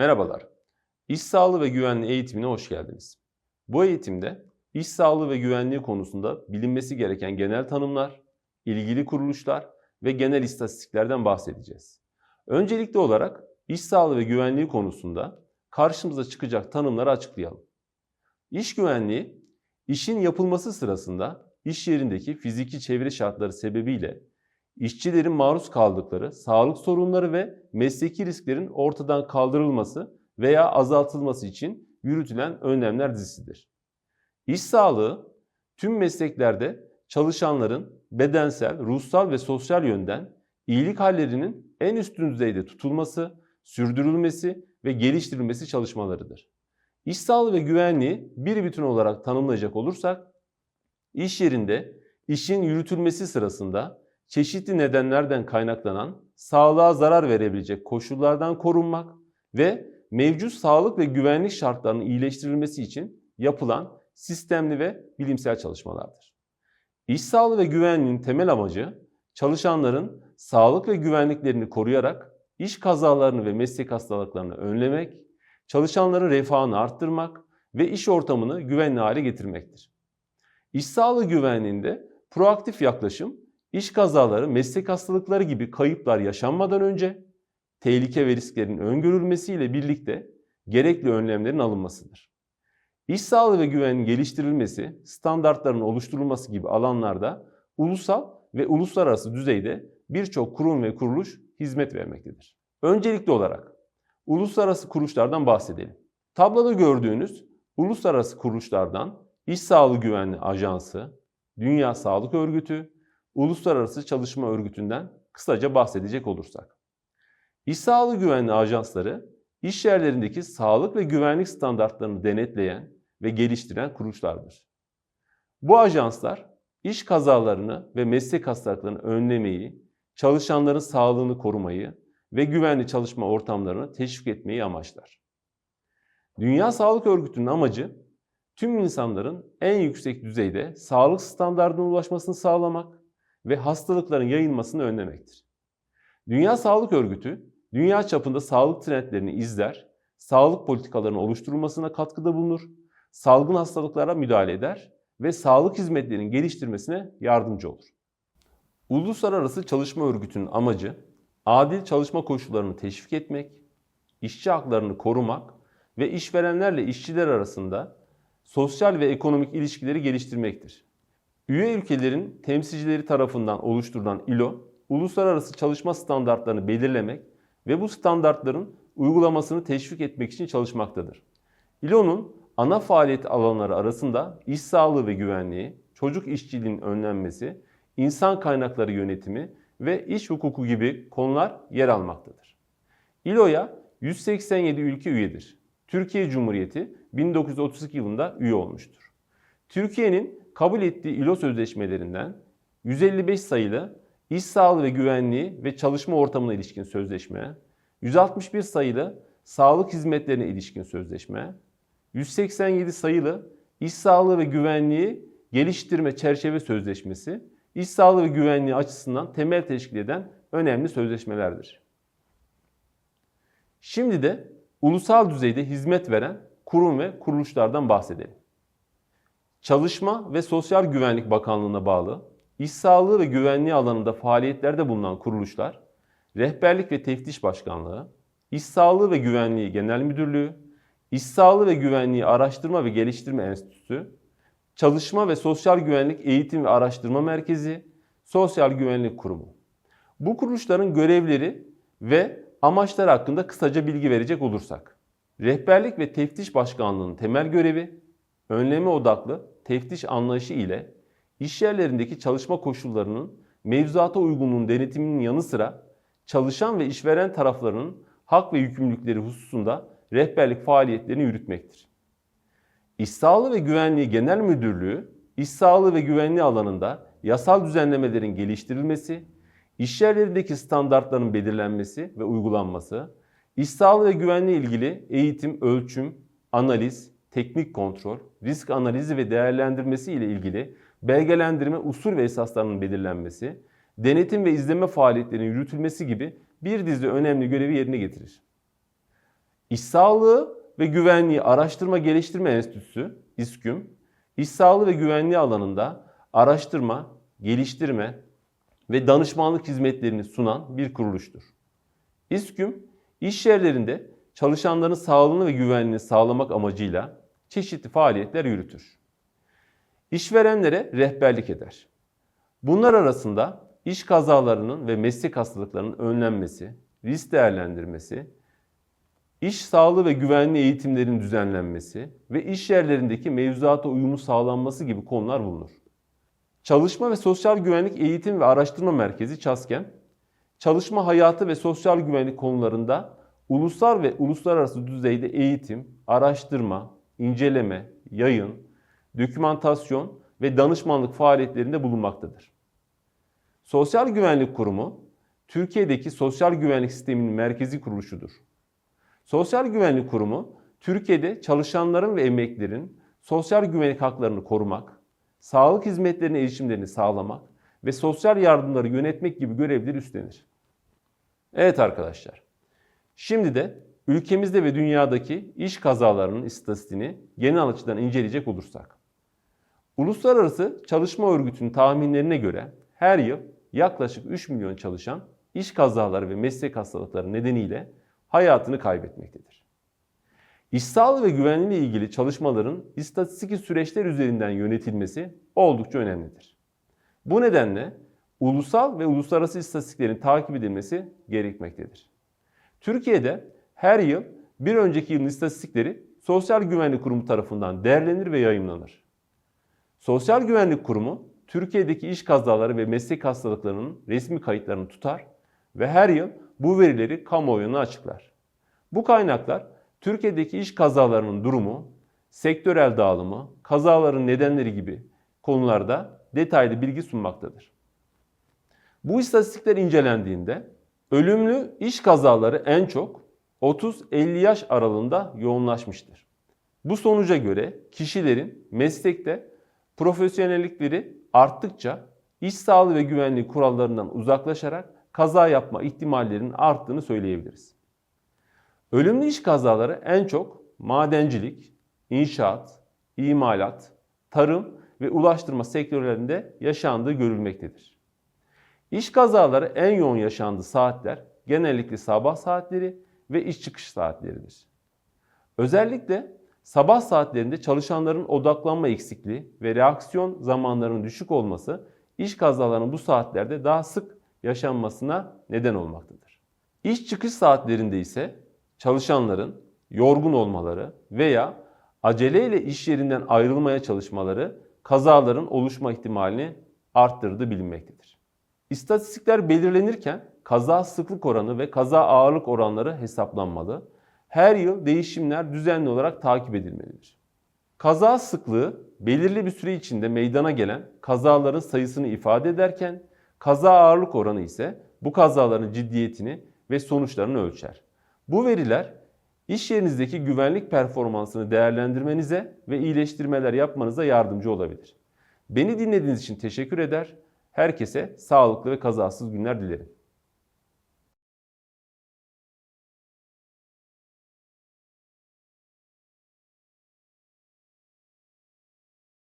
Merhabalar. İş sağlığı ve güvenliği eğitimine hoş geldiniz. Bu eğitimde iş sağlığı ve güvenliği konusunda bilinmesi gereken genel tanımlar, ilgili kuruluşlar ve genel istatistiklerden bahsedeceğiz. Öncelikli olarak iş sağlığı ve güvenliği konusunda karşımıza çıkacak tanımları açıklayalım. İş güvenliği, işin yapılması sırasında iş yerindeki fiziki çevre şartları sebebiyle işçilerin maruz kaldıkları sağlık sorunları ve mesleki risklerin ortadan kaldırılması veya azaltılması için yürütülen önlemler dizisidir. İş sağlığı tüm mesleklerde çalışanların bedensel, ruhsal ve sosyal yönden iyilik hallerinin en üstün düzeyde tutulması, sürdürülmesi ve geliştirilmesi çalışmalarıdır. İş sağlığı ve güvenliği bir bütün olarak tanımlayacak olursak, iş yerinde işin yürütülmesi sırasında çeşitli nedenlerden kaynaklanan sağlığa zarar verebilecek koşullardan korunmak ve mevcut sağlık ve güvenlik şartlarının iyileştirilmesi için yapılan sistemli ve bilimsel çalışmalardır. İş sağlığı ve güvenliğin temel amacı çalışanların sağlık ve güvenliklerini koruyarak iş kazalarını ve meslek hastalıklarını önlemek, çalışanların refahını arttırmak ve iş ortamını güvenli hale getirmektir. İş sağlığı güvenliğinde proaktif yaklaşım İş kazaları, meslek hastalıkları gibi kayıplar yaşanmadan önce tehlike ve risklerin öngörülmesiyle birlikte gerekli önlemlerin alınmasıdır. İş sağlığı ve güvenliğin geliştirilmesi, standartların oluşturulması gibi alanlarda ulusal ve uluslararası düzeyde birçok kurum ve kuruluş hizmet vermektedir. Öncelikli olarak uluslararası kuruluşlardan bahsedelim. Tabloda gördüğünüz uluslararası kuruluşlardan İş Sağlığı Güvenliği Ajansı, Dünya Sağlık Örgütü, Uluslararası Çalışma Örgütü'nden kısaca bahsedecek olursak. İş Sağlığı Güvenliği Ajansları, iş yerlerindeki sağlık ve güvenlik standartlarını denetleyen ve geliştiren kuruluşlardır. Bu ajanslar, iş kazalarını ve meslek hastalıklarını önlemeyi, çalışanların sağlığını korumayı ve güvenli çalışma ortamlarını teşvik etmeyi amaçlar. Dünya Sağlık Örgütü'nün amacı, tüm insanların en yüksek düzeyde sağlık standartına ulaşmasını sağlamak ve hastalıkların yayılmasını önlemektir. Dünya Sağlık Örgütü, dünya çapında sağlık trendlerini izler, sağlık politikalarının oluşturulmasına katkıda bulunur, salgın hastalıklara müdahale eder ve sağlık hizmetlerinin geliştirmesine yardımcı olur. Uluslararası Çalışma Örgütü'nün amacı, adil çalışma koşullarını teşvik etmek, işçi haklarını korumak ve işverenlerle işçiler arasında sosyal ve ekonomik ilişkileri geliştirmektir. Üye ülkelerin temsilcileri tarafından oluşturulan ILO, uluslararası çalışma standartlarını belirlemek ve bu standartların uygulamasını teşvik etmek için çalışmaktadır. ILO'nun ana faaliyet alanları arasında iş sağlığı ve güvenliği, çocuk işçiliğinin önlenmesi, insan kaynakları yönetimi ve iş hukuku gibi konular yer almaktadır. ILO'ya 187 ülke üyedir. Türkiye Cumhuriyeti 1932 yılında üye olmuştur. Türkiye'nin kabul ettiği ILO sözleşmelerinden 155 sayılı iş sağlığı ve güvenliği ve çalışma ortamına ilişkin sözleşme, 161 sayılı sağlık hizmetlerine ilişkin sözleşme, 187 sayılı iş sağlığı ve güvenliği geliştirme çerçeve sözleşmesi, iş sağlığı ve güvenliği açısından temel teşkil eden önemli sözleşmelerdir. Şimdi de ulusal düzeyde hizmet veren kurum ve kuruluşlardan bahsedelim. Çalışma ve Sosyal Güvenlik Bakanlığı'na bağlı iş sağlığı ve güvenliği alanında faaliyetlerde bulunan kuruluşlar, Rehberlik ve Teftiş Başkanlığı, İş Sağlığı ve Güvenliği Genel Müdürlüğü, İş Sağlığı ve Güvenliği Araştırma ve Geliştirme Enstitüsü, Çalışma ve Sosyal Güvenlik Eğitim ve Araştırma Merkezi, Sosyal Güvenlik Kurumu. Bu kuruluşların görevleri ve amaçları hakkında kısaca bilgi verecek olursak. Rehberlik ve Teftiş Başkanlığı'nın temel görevi, önleme odaklı teftiş anlayışı ile iş yerlerindeki çalışma koşullarının mevzuata uygunluğun denetiminin yanı sıra çalışan ve işveren taraflarının hak ve yükümlülükleri hususunda rehberlik faaliyetlerini yürütmektir. İş Sağlığı ve Güvenliği Genel Müdürlüğü, iş sağlığı ve güvenliği alanında yasal düzenlemelerin geliştirilmesi, iş yerlerindeki standartların belirlenmesi ve uygulanması, iş sağlığı ve güvenliği ilgili eğitim, ölçüm, analiz, teknik kontrol, risk analizi ve değerlendirmesi ile ilgili belgelendirme usul ve esaslarının belirlenmesi, denetim ve izleme faaliyetlerinin yürütülmesi gibi bir dizi önemli görevi yerine getirir. İş Sağlığı ve Güvenliği Araştırma Geliştirme Enstitüsü, İSKÜM, iş sağlığı ve güvenliği alanında araştırma, geliştirme ve danışmanlık hizmetlerini sunan bir kuruluştur. İSKÜM, iş yerlerinde çalışanların sağlığını ve güvenliğini sağlamak amacıyla çeşitli faaliyetler yürütür. İşverenlere rehberlik eder. Bunlar arasında iş kazalarının ve meslek hastalıklarının önlenmesi, risk değerlendirmesi, iş sağlığı ve güvenliği eğitimlerinin düzenlenmesi ve iş yerlerindeki mevzuata uyumu sağlanması gibi konular bulunur. Çalışma ve Sosyal Güvenlik Eğitim ve Araştırma Merkezi ÇASKEM, çalışma hayatı ve sosyal güvenlik konularında ulusal ve uluslararası düzeyde eğitim, araştırma, inceleme, yayın, dokümantasyon ve danışmanlık faaliyetlerinde bulunmaktadır. Sosyal Güvenlik Kurumu, Türkiye'deki sosyal güvenlik sisteminin merkezi kuruluşudur. Sosyal Güvenlik Kurumu, Türkiye'de çalışanların ve emeklilerin sosyal güvenlik haklarını korumak, sağlık hizmetlerine erişimlerini sağlamak ve sosyal yardımları yönetmek gibi görevleri üstlenir. Evet arkadaşlar, şimdi de ülkemizde ve dünyadaki iş kazalarının istatistiğini genel açıdan inceleyecek olursak. Uluslararası Çalışma Örgütü'nün tahminlerine göre her yıl yaklaşık 3 milyon çalışan iş kazaları ve meslek hastalıkları nedeniyle hayatını kaybetmektedir. İş sağlığı ve güvenliği ile ilgili çalışmaların istatistik süreçler üzerinden yönetilmesi oldukça önemlidir. Bu nedenle ulusal ve uluslararası istatistiklerin takip edilmesi gerekmektedir. Türkiye'de her yıl bir önceki yılın istatistikleri Sosyal Güvenlik Kurumu tarafından derlenir ve yayımlanır. Sosyal Güvenlik Kurumu Türkiye'deki iş kazaları ve meslek hastalıklarının resmi kayıtlarını tutar ve her yıl bu verileri kamuoyuna açıklar. Bu kaynaklar Türkiye'deki iş kazalarının durumu, sektörel dağılımı, kazaların nedenleri gibi konularda detaylı bilgi sunmaktadır. Bu istatistikler incelendiğinde ölümlü iş kazaları en çok 30-50 yaş aralığında yoğunlaşmıştır. Bu sonuca göre kişilerin meslekte profesyonellikleri arttıkça iş sağlığı ve güvenliği kurallarından uzaklaşarak kaza yapma ihtimallerinin arttığını söyleyebiliriz. Ölümlü iş kazaları en çok madencilik, inşaat, imalat, tarım ve ulaştırma sektörlerinde yaşandığı görülmektedir. İş kazaları en yoğun yaşandığı saatler genellikle sabah saatleri ve iş çıkış saatleridir. Özellikle sabah saatlerinde çalışanların odaklanma eksikliği ve reaksiyon zamanlarının düşük olması iş kazalarının bu saatlerde daha sık yaşanmasına neden olmaktadır. İş çıkış saatlerinde ise çalışanların yorgun olmaları veya aceleyle iş yerinden ayrılmaya çalışmaları kazaların oluşma ihtimalini arttırdığı bilinmektedir. İstatistikler belirlenirken kaza sıklık oranı ve kaza ağırlık oranları hesaplanmalı. Her yıl değişimler düzenli olarak takip edilmelidir. Kaza sıklığı belirli bir süre içinde meydana gelen kazaların sayısını ifade ederken kaza ağırlık oranı ise bu kazaların ciddiyetini ve sonuçlarını ölçer. Bu veriler iş yerinizdeki güvenlik performansını değerlendirmenize ve iyileştirmeler yapmanıza yardımcı olabilir. Beni dinlediğiniz için teşekkür eder. Herkese sağlıklı ve kazasız günler dilerim.